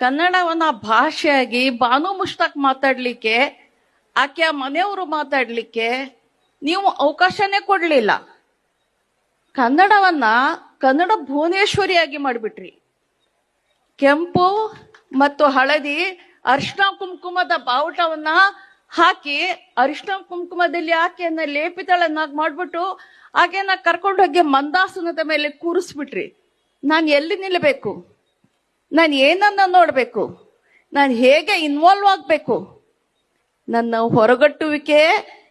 ಕನ್ನಡವನ್ನ ಭಾಷೆಯಾಗಿ ಬಾನು ಮುಷ್ತಾಕ್ ಮಾತಾಡ್ಲಿಕ್ಕೆ, ಆಕೆಯ ಮನೆಯವರು ಮಾತಾಡ್ಲಿಕ್ಕೆ ನೀವು ಅವಕಾಶನೇ ಕೊಡ್ಲಿಲ್ಲ. ಕನ್ನಡವನ್ನ ಕನ್ನಡ ಭುವನೇಶ್ವರಿಯಾಗಿ ಮಾಡಿಬಿಟ್ರಿ. ಕೆಂಪು ಮತ್ತು ಹಳದಿ ಅರಿಶಿನ ಕುಂಕುಮದ ಬಾವುಟವನ್ನ ಹಾಕಿ ಅರಿಶಿನ ಕುಂಕುಮದಲ್ಲಿ ಆಕೆಯನ್ನ ಲೇಪಿತಳನ್ನಾಗಿ ಮಾಡ್ಬಿಟ್ಟು ಆಕೆಯನ್ನ ಕರ್ಕೊಂಡೋಗಿ ಮಂದಾಸನದ ಮೇಲೆ ಕೂರಿಸ್ಬಿಟ್ರಿ. ನಾನು ಎಲ್ಲಿ ನಿಲ್ಲಬೇಕು ನಾನು ಏನನ್ನ ನೋಡಬೇಕು? ನಾನು ಹೇಗೆ ಇನ್ವಾಲ್ವ್ ಆಗಬೇಕು? ನನ್ನ ಹೊರಗಟ್ಟುವಿಕೆ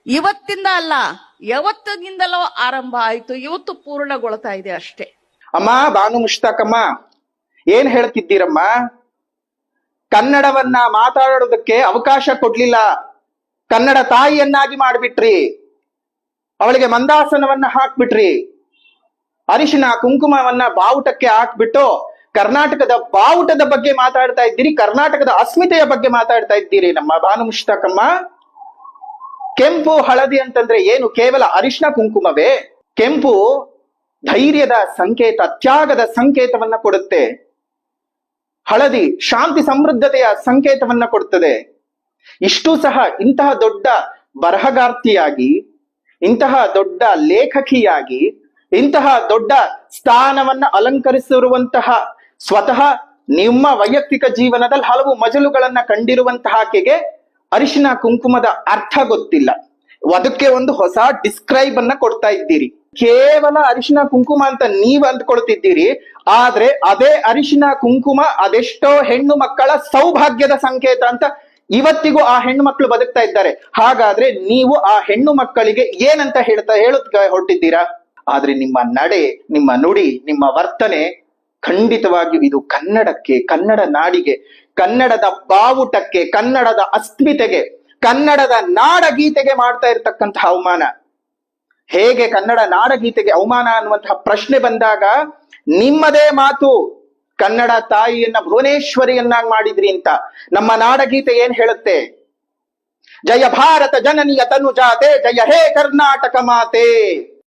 ಇವತ್ತಿಂದ ಅಲ್ಲ, ಯಾವತ್ತಿನಿಂದಲೋ ಆರಂಭ ಆಯಿತು, ಇವತ್ತು ಪೂರ್ಣಗೊಳ್ತಾ ಇದೆ ಅಷ್ಟೇ. ಅಮ್ಮ ಬಾನು ಮುಷ್ತಾಕಮ್ಮ, ಏನ್ ಹೇಳ್ತಿದ್ದೀರಮ್ಮ? ಕನ್ನಡವನ್ನ ಮಾತಾಡೋದಕ್ಕೆ ಅವಕಾಶ ಕೊಡ್ಲಿಲ್ಲ. ಕನ್ನಡ ತಾಯಿಯನ್ನಾಗಿ ಮಾಡಿಬಿಟ್ರಿ. ಅವಳಿಗೆ ಮಂದಾಸನವನ್ನ ಹಾಕ್ಬಿಟ್ರಿ. ಅರಿಶಿನ ಕುಂಕುಮವನ್ನ ಬಾವುಟಕ್ಕೆ ಹಾಕ್ಬಿಟ್ಟು ಕರ್ನಾಟಕದ ಬಾವುಟದ ಬಗ್ಗೆ ಮಾತಾಡ್ತಾ ಇದ್ದೀರಿ, ಕರ್ನಾಟಕದ ಅಸ್ಮಿತೆಯ ಬಗ್ಗೆ ಮಾತಾಡ್ತಾ ಇದ್ದೀರಿ. ನಮ್ಮ ಭಾನು ಮುಷ್ತಾಕಮ್ಮ ಕೆಂಪು ಹಳದಿ ಅಂತಂದ್ರೆ ಏನು? ಕೇವಲ ಅರಿಶಿನ ಕುಂಕುಮವೇ? ಕೆಂಪು ಧೈರ್ಯದ ಸಂಕೇತ, ತ್ಯಾಗದ ಸಂಕೇತವನ್ನ ಕೊಡುತ್ತೆ. ಹಳದಿ ಶಾಂತಿ ಸಮೃದ್ಧತೆಯ ಸಂಕೇತವನ್ನ ಕೊಡುತ್ತದೆ ಇಷ್ಟು ಸಹ ಇಂತಹ ದೊಡ್ಡ ಬರಹಗಾರ್ತಿಯಾಗಿ, ಇಂತಹ ದೊಡ್ಡ ಲೇಖಕಿಯಾಗಿ, ಇಂತಹ ದೊಡ್ಡ ಸ್ಥಾನವನ್ನ ಅಲಂಕರಿಸಿರುವಂತಹ ಸ್ವತಃ ನಿಮ್ಮ ವೈಯಕ್ತಿಕ ಜೀವನದಲ್ಲಿ ಹಲವು ಮಜಲುಗಳನ್ನ ಕಂಡಿರುವಂತಹ ಆಕೆಗೆ ಅರಿಶಿನ ಕುಂಕುಮದ ಅರ್ಥ ಗೊತ್ತಿಲ್ಲ. ಅದಕ್ಕೆ ಒಂದು ಹೊಸ ಡಿಸ್ಕ್ರೈಬ್ ಅನ್ನ ಕೊಡ್ತಾ ಇದ್ದೀರಿ. ಕೇವಲ ಅರಿಶಿನ ಕುಂಕುಮ ಅಂತ ನೀವ್ ಅಂದ್ಕೊಳ್ತಿದ್ದೀರಿ, ಆದ್ರೆ ಅದೇ ಅರಿಶಿನ ಕುಂಕುಮ ಅದೆಷ್ಟೋ ಹೆಣ್ಣು ಮಕ್ಕಳ ಸೌಭಾಗ್ಯದ ಸಂಕೇತ ಅಂತ ಇವತ್ತಿಗೂ ಆ ಹೆಣ್ಣು ಮಕ್ಕಳು ಬದುಕ್ತಾ ಇದ್ದಾರೆ. ಹಾಗಾದ್ರೆ ನೀವು ಆ ಹೆಣ್ಣು ಮಕ್ಕಳಿಗೆ ಏನಂತ ಹೇಳ್ತಾ ಹೇಳುತ್ತ ಹೊರಟಿದ್ದೀರಾ? ಆದ್ರೆ ನಿಮ್ಮ ನಡೆ, ನಿಮ್ಮ ನುಡಿ, ನಿಮ್ಮ ವರ್ತನೆ ಖಂಡಿತವಾಗಿಯೂ ಇದು ಕನ್ನಡಕ್ಕೆ, ಕನ್ನಡ ನಾಡಿಗೆ, ಕನ್ನಡದ ಬಾವುಟಕ್ಕೆ, ಕನ್ನಡದ ಅಸ್ಮಿತೆಗೆ, ಕನ್ನಡದ ನಾಡಗೀತೆಗೆ ಮಾಡ್ತಾ ಇರತಕ್ಕಂತಹ ಅವಮಾನ. ಹೇಗೆ ಕನ್ನಡ ನಾಡಗೀತೆಗೆ ಅವಮಾನ ಅನ್ನುವಂತಹ ಪ್ರಶ್ನೆ ಬಂದಾಗ, ನಿಮ್ಮದೇ ಮಾತು, ಕನ್ನಡ ತಾಯಿಯನ್ನ ಭುವನೇಶ್ವರಿಯನ್ನಾಗಿ ಮಾಡಿದ್ರಿ ಅಂತ. ನಮ್ಮ ನಾಡಗೀತೆ ಏನ್ ಹೇಳುತ್ತೆ? ಜಯ ಭಾರತ ಜನನಿಯ ತನುಜಾತೆ, ಜಯ ಹೇ ಕರ್ನಾಟಕ ಮಾತೆ.